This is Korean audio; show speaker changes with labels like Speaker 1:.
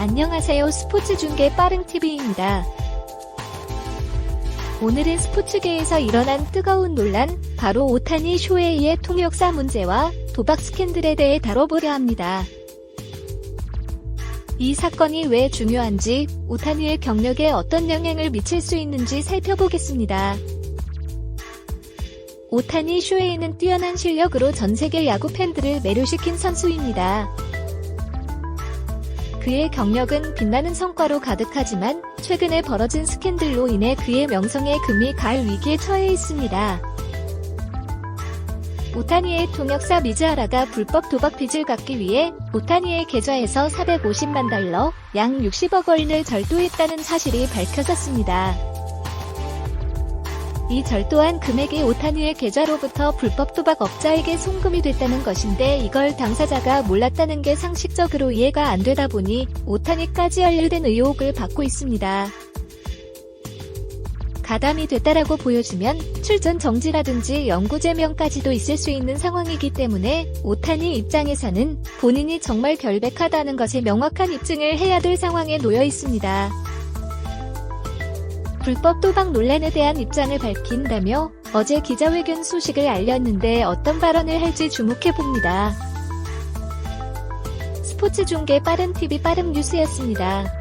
Speaker 1: 안녕하세요. 스포츠 중계 빠릉TV입니다. 오늘은 스포츠계에서 일어난 뜨거운 논란, 바로 오타니 쇼헤이의 통역사 문제와 도박 스캔들에 대해 다뤄보려 합니다. 이 사건이 왜 중요한지, 오타니의 경력에 어떤 영향을 미칠 수 있는지 살펴보겠습니다. 오타니 쇼헤이는 뛰어난 실력으로 전 세계 야구 팬들을 매료시킨 선수입니다. 그의 경력은 빛나는 성과로 가득하지만 최근에 벌어진 스캔들로 인해 그의 명성에 금이 갈 위기에 처해 있습니다. 오타니의 통역사 미즈하라가 불법 도박 빚을 갚기 위해 오타니의 계좌에서 450만 달러, 약 60억 원을 절도했다는 사실이 밝혀졌습니다. 이 절도한 금액이 오타니의 계좌로부터 불법 도박업자에게 송금이 됐다는 것인데 이걸 당사자가 몰랐다는 게 상식적으로 이해가 안 되다 보니 오타니까지 연루된 의혹을 받고 있습니다. 가담이 됐다라고 보여지면 출전 정지라든지 영구 제명까지도 있을 수 있는 상황이기 때문에 오타니 입장에서는 본인이 정말 결백하다는 것에 명확한 입증을 해야 될 상황에 놓여 있습니다. 불법 도박 논란에 대한 입장을 밝힌다며 어제 기자회견 소식을 알렸는데 어떤 발언을 할지 주목해 봅니다. 스포츠 중계 빠른 TV 빠른 뉴스였습니다.